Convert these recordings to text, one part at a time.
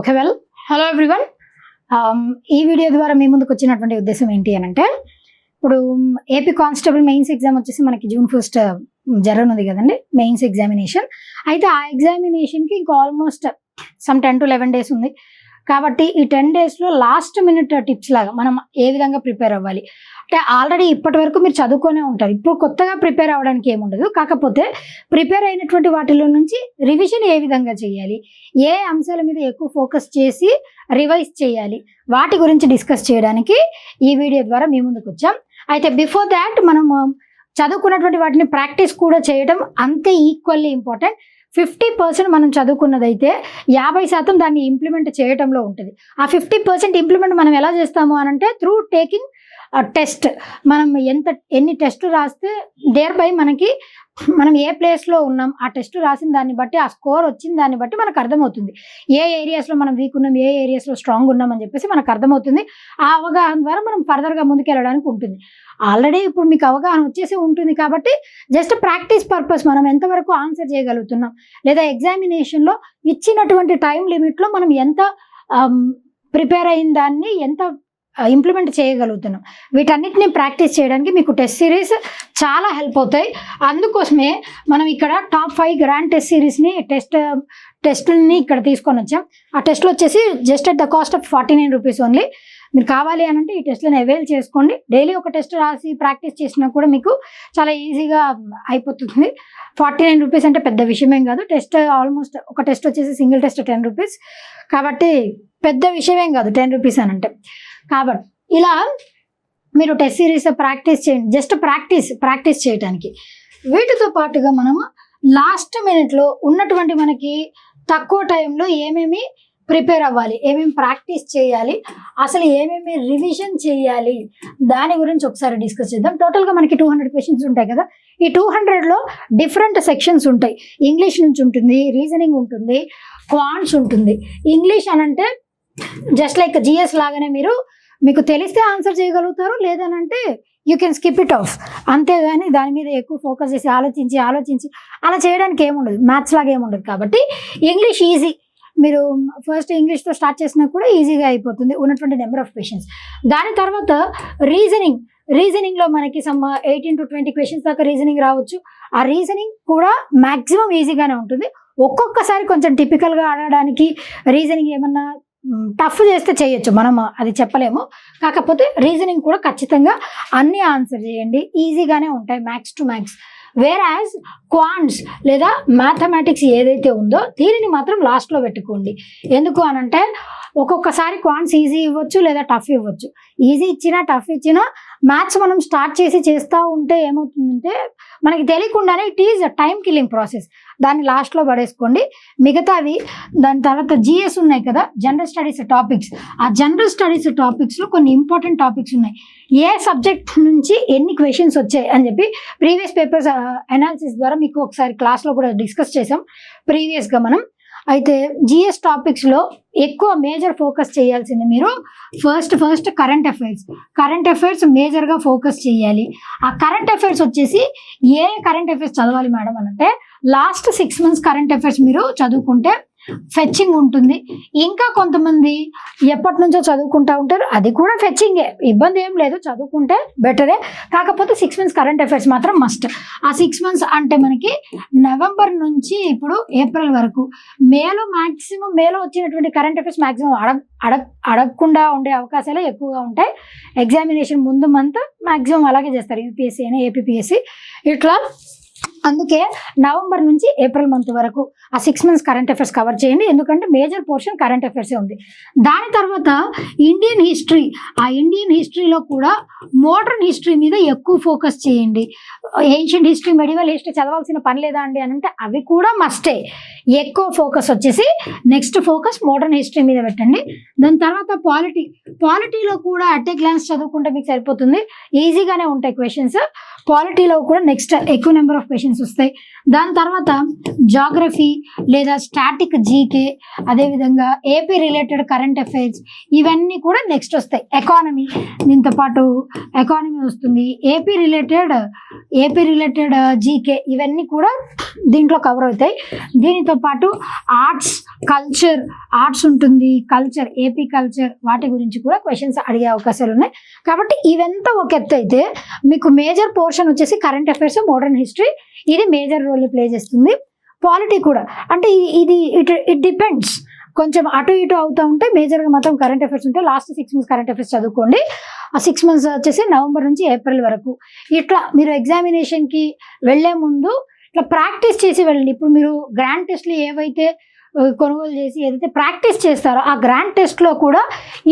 Okay well hello everyone ఈ video ద్వారా మీ ముందుకు వచ్చినటువంటి ఉద్దేశం ఏంటి అని అంటే ఇప్పుడు ఏపీ కానిస్టేబుల్ మెయిన్స్ ఎగ్జామ్ వచ్చేసి మనకి జూన్ ఫస్ట్ um, జరగనుంది కదండి మెయిన్స్ ఎగ్జామినేషన్ అయితే ఆ ఎగ్జామినేషన్కి ఇంకా almost some ten to eleven days ఉంది. కాబట్టి ఈ టెన్ డేస్లో లాస్ట్ మినిట్ టిప్స్ లాగా మనం ఏ విధంగా ప్రిపేర్ అవ్వాలి? అంటే ఆల్రెడీ ఇప్పటి వరకు మీరు చదువుకొనే ఉంటారు. ఇప్పుడు కొత్తగా ప్రిపేర్ అవ్వడానికి ఏముండదు. కాకపోతే ప్రిపేర్ అయినటువంటి వాటిలో నుంచి రివిజన్ ఏ విధంగా చేయాలి? ఏ అంశాల మీద ఎక్కువ ఫోకస్ చేసి రివైజ్ చేయాలి? వాటి గురించి డిస్కస్ చేయడానికి ఈ వీడియో ద్వారా మీ ముందుకు వచ్చాం. అయితే బిఫోర్ దాట్ మనం చదువుకున్నటువంటి వాటిని ప్రాక్టీస్ కూడా చేయడం అంతే ఈక్వల్లీ ఇంపార్టెంట్ ఫిఫ్టీ పర్సెంట్ మనం చదువుకున్నదైతే యాభై శాతం దాన్ని ఇంప్లిమెంట్ చేయటంలో ఉంటుంది. ఆ ఫిఫ్టీ పర్సెంట్ ఇంప్లిమెంట్ మనం ఎలా చేస్తాము అని అంటే త్రూ టేకింగ్ టెస్ట్ మనం ఎంత ఎన్ని టెస్ట్ రాస్తే దేర్ బై మనకి మనం ఏ ప్లేస్లో ఉన్నాం ఆ టెస్ట్ రాసిన దాన్ని బట్టి ఆ స్కోర్ వచ్చిన దాన్ని బట్టి మనకు అర్థమవుతుంది. ఏ ఏరియాస్లో మనం వీక్ ఉన్నాం ఏ ఏరియాస్లో స్ట్రాంగ్ ఉన్నాం అని చెప్పేసి మనకు అర్థమవుతుంది. ఆ అవగాహన ద్వారా మనం ఫర్దర్గా ముందుకెళ్ళడానికి ఉంటుంది. ఆల్రెడీ ఇప్పుడు మీకు అవగాహన వచ్చేసి ఉంటుంది కాబట్టి జస్ట్ ప్రాక్టీస్ పర్పస్ మనం ఎంతవరకు ఆన్సర్ చేయగలుగుతున్నాం. లేదా ఎగ్జామినేషన్లో ఇచ్చినటువంటి టైం లిమిట్లో మనం ఎంత um, ప్రిపేర్ అయిన దాన్ని ఎంత ఇంప్లిమెంట్ చేయగలుగుతున్నాం. వీటన్నిటిని ప్రాక్టీస్ చేయడానికి మీకు టెస్ట్ సిరీస్ చాలా హెల్ప్ అవుతాయి. అందుకోసమే మనం ఇక్కడ టాప్ ఫైవ్ గ్రాండ్ టెస్ట్ సిరీస్ని టెస్ట్ టెస్టుల్ని ఇక్కడ తీసుకొని వచ్చాం. ఆ టెస్ట్లు వచ్చేసి just at the cost of forty nine rupees only మీరు కావాలి అని అంటే ఈ టెస్ట్లను అవైల్ చేసుకోండి. డైలీ ఒక టెస్ట్ రాసి ప్రాక్టీస్ చేసినా కూడా మీకు చాలా ఈజీగా అయిపోతుంది. ఫార్టీ నైన్ రూపీస్ అంటే పెద్ద విషయమేం కాదు. టెస్ట్ ఆల్మోస్ట్ ఒక టెస్ట్ వచ్చేసి సింగిల్ టెస్ట్ టెన్ రూపీస్ కాబట్టి పెద్ద విషయమేం కాదు టెన్ రూపీస్ అని అంటే. కాబట్టి ఇలా మీరు టెస్ట్ సిరీస్ ప్రాక్టీస్ చేయండి. జస్ట్ ప్రాక్టీస్ ప్రాక్టీస్ చేయడానికి వీటితో పాటుగా మనము లాస్ట్ మినిట్లో ఉన్నటువంటి మనకి తక్కువ టైంలో ఏమేమి ప్రిపేర్ అవ్వాలి. ఏమేమి ప్రాక్టీస్ చేయాలి? అసలు ఏమేమి రివిజన్ చేయాలి? దాని గురించి ఒకసారి డిస్కస్ చేద్దాం. టోటల్గా మనకి టూ హండ్రెడ్ క్వశ్చన్స్ ఉంటాయి కదా? ఈ టూ హండ్రెడ్లో డిఫరెంట్ సెక్షన్స్ ఉంటాయి. ఇంగ్లీష్ నుంచి ఉంటుంది రీజనింగ్ ఉంటుంది క్వాంట్స్ ఉంటుంది. ఇంగ్లీష్ అని అంటే జస్ట్ లైక్ జిఎస్ లాగానే మీరు మీకు తెలిస్తే ఆన్సర్ చేయగలుగుతారు లేదనంటే you can skip it off అంతేగాని దాని మీద ఎక్కువ ఫోకస్ చేసి ఆలోచించి ఆలోచించి అలా చేయడానికి ఏముండదు. మ్యాథ్స్ లాగా ఏముండదు కాబట్టి ఇంగ్లీష్ ఈజీ మీరు ఫస్ట్ ఇంగ్లీష్తో స్టార్ట్ చేసినా కూడా ఈజీగా అయిపోతుంది ఉన్నటువంటి నెంబర్ ఆఫ్ క్వశ్చన్స్ దాని తర్వాత రీజనింగ్ రీజనింగ్లో మనకి some eighteen to twenty questions దాకా రీజనింగ్ రావచ్చు. ఆ రీజనింగ్ కూడా మ్యాక్సిమం ఈజీగానే ఉంటుంది. ఒక్కొక్కసారి కొంచెం టిపికల్గా ఆడడానికి రీజనింగ్ ఏమన్నా టఫ్ చేస్తే చేయొచ్చు. మనం అది చెప్పలేము. కాకపోతే రీజనింగ్ కూడా ఖచ్చితంగా అన్ని ఆన్సర్ చేయండి. ఈజీగానే ఉంటాయి maths to maths whereas quants లేదా మ్యాథమెటిక్స్ ఏదైతే ఉందో దీనిని మాత్రం లాస్ట్లో పెట్టుకోండి. ఎందుకు అనంటే ఒక్కొక్కసారి క్వాంట్స్ ఈజీ ఇవ్వచ్చు లేదా టఫ్ ఇవ్వచ్చు. ఈజీ ఇచ్చినా టఫ్ ఇచ్చినా మ్యాథ్స్ మనం స్టార్ట్ చేసి చేస్తూ ఉంటే ఏమవుతుందంటే మనకి తెలియకుండానే it is time killing process దాన్ని లాస్ట్లో పడేసుకోండి. మిగతావి దాని తర్వాత జిఎస్ ఉన్నాయి కదా జనరల్ స్టడీస్ టాపిక్స్ ఆ జనరల్ స్టడీస్ టాపిక్స్లో కొన్ని ఇంపార్టెంట్ టాపిక్స్ ఉన్నాయి. ఏ సబ్జెక్ట్ నుంచి ఎన్ని క్వశ్చన్స్ వచ్చాయి అని చెప్పి ప్రీవియస్ పేపర్స్ అనాలిసిస్ ద్వారా మీకు ఒకసారి క్లాస్లో కూడా డిస్కస్ చేసాం ప్రీవియస్గా మనం అయితే జిఎస్ టాపిక్స్లో ఎక్కువ మేజర్ ఫోకస్ చేయాల్సింది మీరు first first current affairs current affairs మేజర్గా ఫోకస్ చేయాలి. ఆ కరెంట్ అఫైర్స్ వచ్చేసి ఏ కరెంట్ అఫైర్స్ చదవాలి మేడం అని అంటే last six months current affairs మీరు చదువుకుంటే ఫెచ్చింగ్ ఉంటుంది. ఇంకా కొంతమంది ఎప్పటి నుంచో చదువుకుంటా ఉంటారు. అది కూడా ఫెచ్చింగే ఇబ్బంది ఏం లేదు. చదువుకుంటే బెటరే. కాకపోతే సిక్స్ మంత్స్ కరెంట్ అఫైర్స్ మాత్రం మస్ట్ ఆ సిక్స్ మంత్స్ అంటే మనకి నవంబర్ నుంచి ఇప్పుడు ఏప్రిల్ వరకు మేలో మ్యాక్సిమం మేలో వచ్చినటువంటి కరెంట్ అఫైర్స్ మ్యాక్సిమం అడగ అడగ అడగకుండా ఉండే అవకాశాలే ఎక్కువగా ఉంటాయి. ఎగ్జామినేషన్ ముందు మంత్ మ్యాక్సిమం అలాగే చేస్తారు. యూపీఎస్సీ అయినా ఏపీపీఎస్సీ ఇట్లా అందుకే నవంబర్ నుంచి ఏప్రిల్ మంత్ వరకు ఆ six months current affairs cover చేయండి. ఎందుకంటే మేజర్ పోర్షన్ కరెంట్ అఫైర్సే ఉంది. దాని తర్వాత ఇండియన్ హిస్టరీ ఆ ఇండియన్ హిస్టరీలో కూడా మోడర్న్ హిస్టరీ మీద ఎక్కువ ఫోకస్ చేయండి. ఏన్షియంట్ హిస్టరీ మెడివల్ హిస్టరీ చదవాల్సిన పని లేదా అండి అని అంటే అవి కూడా మస్టే ఎక్కువ ఫోకస్ వచ్చేసి నెక్స్ట్ ఫోకస్ మోడర్న్ హిస్టరీ మీద పెట్టండి. దాని తర్వాత పాలిటీ పాలిటీలో కూడా అట్ ఏ గ్లాన్స్ చదువుకుంటే మీకు సరిపోతుంది. ఈజీగానే ఉంటాయి క్వశ్చన్స్ పాలిటీలో కూడా నెక్స్ట్ ఎక్కువ నెంబర్ ఆఫ్ క్వశ్చన్స్ వస్తాయి. దాని తర్వాత జాగ్రఫీ లేదా స్టాటిక్ జీకే అదేవిధంగా ఏపీ రిలేటెడ్ కరెంట్ అఫైర్స్ ఇవన్నీ కూడా నెక్స్ట్ వస్తాయి. ఎకానమీ దీంతో పాటు ఎకానమీ వస్తుంది. AP related AP related GK ఇవన్నీ కూడా దీంట్లో కవర్ అవుతాయి. దీనితో పాటు ఆర్ట్స్ కల్చర్ ఆర్ట్స్ ఉంటుంది కల్చర్ ఏపీ కల్చర్ వాటి గురించి కూడా క్వశ్చన్స్ అడిగే అవకాశాలు ఉన్నాయి. కాబట్టి ఇవంతా ఒక ఎత్తు అయితే మీకు మేజర్ పోర్షన్ వచ్చేసి కరెంట్ అఫైర్స్ మోడర్న్ హిస్టరీ ఇది మేజర్ రోల్ ప్లే చేస్తుంది. పాలిటీ కూడా. అంటే ఇది ఇట్ ఇట్ డిపెండ్స్ కొంచెం అటు ఇటు అవుతూ ఉంటే మేజర్గా మాత్రం కరెంట్ అఫైర్స్ ఉంటే last six months current affairs చదువుకోండి. ఆ సిక్స్ మంత్స్ వచ్చేసి నవంబర్ నుంచి ఏప్రిల్ వరకు. ఇట్లా మీరు ఎగ్జామినేషన్కి వెళ్ళే ముందు ఇట్లా ప్రాక్టీస్ చేసి వెళ్ళండి. ఇప్పుడు మీరు గ్రాండ్ టెస్ట్లు ఏవైతే కొనుగోలు చేసి ఏదైతే ప్రాక్టీస్ చేస్తారో ఆ గ్రాండ్ టెస్ట్లో కూడా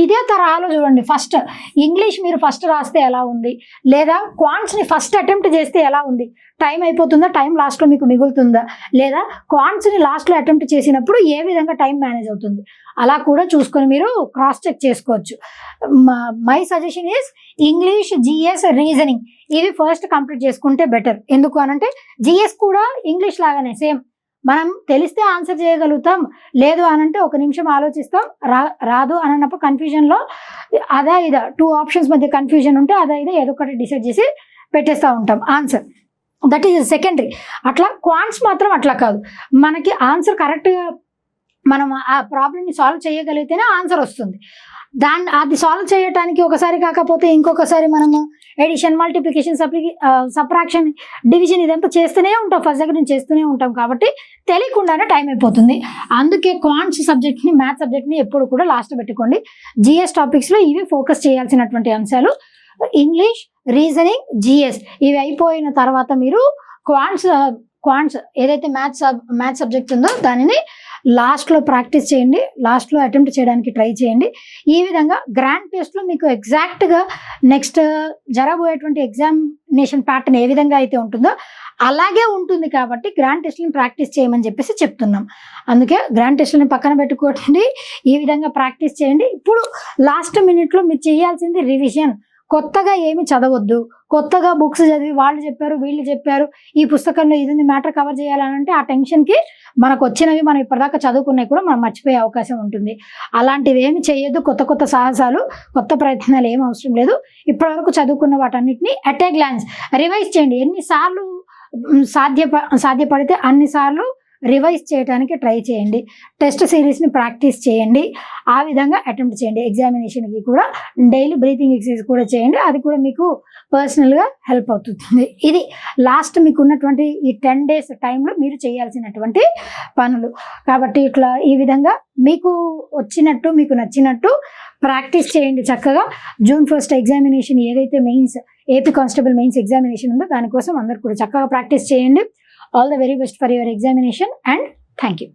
ఇదే తరహాలో చూడండి. ఫస్ట్ ఇంగ్లీష్ మీరు ఫస్ట్ రాస్తే ఎలా ఉంది? లేదా క్వాంట్స్ని ఫస్ట్ అటెంప్ట్ చేస్తే ఎలా ఉంది? టైం అయిపోతుందా? టైం లాస్ట్లో మీకు మిగులుతుందా? లేదా క్వాంట్స్ని లాస్ట్లో అటెంప్ట్ చేసినప్పుడు ఏ విధంగా టైం మేనేజ్ అవుతుంది? అలా కూడా చూసుకొని మీరు క్రాస్ చెక్ చేసుకోవచ్చు. My suggestion is English GS reasoning. ఇవి ఫస్ట్ కంప్లీట్ చేసుకుంటే బెటర్. ఎందుకు అనంటే జిఎస్ కూడా ఇంగ్లీష్ లాగానే సేమ్. మనం తెలిస్తే ఆన్సర్ చేయగలుగుతాం. లేదు అనంటే ఒక నిమిషం ఆలోచిస్తాం. రా రాదు అని అన్నప్పుడు కన్ఫ్యూజన్లో అదా ఇదా టూ ఆప్షన్స్ మధ్య కన్ఫ్యూజన్ ఉంటే అదా ఇదా ఏదో ఒకటి డిసైడ్ చేసి పెట్టేస్తూ ఉంటాం. ఆన్సర్ దట్ ఈజ్ సెకండరీ అట్లా క్వాంట్స్ మాత్రం అట్లా కాదు. మనకి ఆన్సర్ కరెక్ట్గా మనం ఆ ప్రాబ్లమ్ని సాల్వ్ చేయగలిగితేనే ఆన్సర్ వస్తుంది. దాన్ని అది సాల్వ్ చేయడానికి ఒకసారి కాకపోతే ఇంకొకసారి మనము ఎడిషన్ మల్టిప్లికేషన్ సప్లికి సప్రాక్షన్ డివిజన్ ఇదంతా చేస్తూనే ఉంటాం. ఫస్ట్ దగ్గర నుంచి చేస్తూనే ఉంటాం కాబట్టి తెలియకుండానే టైం అయిపోతుంది. అందుకే క్వాంట్స్ సబ్జెక్ట్ని మ్యాథ్స్ సబ్జెక్ట్ని ఎప్పుడు కూడా లాస్ట్ పెట్టుకోండి. జిఎస్ టాపిక్స్లో ఇవి ఫోకస్ చేయాల్సినటువంటి అంశాలు. ఇంగ్లీష్ రీజనింగ్ జిఎస్ ఇవి అయిపోయిన తర్వాత మీరు క్వాంట్స్ క్వాంట్స్ ఏదైతే మ్యాథ్స్ మ్యాథ్స్ సబ్జెక్ట్ ఉందో దానిని లాస్ట్లో ప్రాక్టీస్ చేయండి లాస్ట్లో అటెంప్ట్ చేయడానికి ట్రై చేయండి. ఈ విధంగా గ్రాండ్ టెస్ట్లో మీకు ఎగ్జాక్ట్గా నెక్స్ట్ జరగబోయేటువంటి ఎగ్జామినేషన్ ప్యాటర్న్ ఏ విధంగా అయితే ఉంటుందో అలాగే ఉంటుంది కాబట్టి గ్రాండ్ టెస్ట్ని ప్రాక్టీస్ చేయమని చెప్పేసి చెప్తున్నాం. అందుకే గ్రాండ్ టెస్ట్ని పక్కన పెట్టుకోండి ఈ విధంగా ప్రాక్టీస్ చేయండి. ఇప్పుడు లాస్ట్ మినిట్లో మీరు చేయాల్సింది రివిజన్. కొత్తగా ఏమి చదవద్దు. కొత్తగా బుక్స్ చదివి వాళ్ళు చెప్పారు వీళ్ళు చెప్పారు ఈ పుస్తకంలో ఇది మ్యాటర్ కవర్ చేయాలనంటే ఆ టెన్షన్కి మనకు వచ్చినవి మనం ఇప్పటిదాకా చదువుకున్నవి కూడా మనం మర్చిపోయే అవకాశం ఉంటుంది. అలాంటివి ఏమి చేయొద్దు. కొత్త కొత్త సాహసాలు కొత్త ప్రయత్నాలు ఏం అవసరం లేదు. ఇప్పటివరకు చదువుకున్న వాటన్నిటిని అట్ ఏ గ్లాన్స్ రివైజ్ చేయండి. ఎన్నిసార్లు సాధ్యప సాధ్యపడితే అన్నిసార్లు రివైజ్ చేయడానికి ట్రై చేయండి. టెస్ట్ సిరీస్ని ప్రాక్టీస్ చేయండి. ఆ విధంగా అటెంప్ట్ చేయండి. ఎగ్జామినేషన్కి కూడా డైలీ బ్రీతింగ్ ఎక్సర్సైజ్ కూడా చేయండి. అది కూడా మీకు పర్సనల్గా హెల్ప్ అవుతుంది. ఇది లాస్ట్ మీకు ఉన్నటువంటి ఈ టెన్ డేస్ టైంలో మీరు చేయాల్సినటువంటి పనులు. కాబట్టి ఇట్లా ఈ విధంగా మీకు వచ్చినట్టు మీకు నచ్చినట్టు ప్రాక్టీస్ చేయండి చక్కగా. జూన్ ఫస్ట్ ఎగ్జామినేషన్ ఏదైతే mains AP constable mains examination ఉందో దానికోసం అందరు కూడా చక్కగా ప్రాక్టీస్ చేయండి. All the very best for your examination and thank you.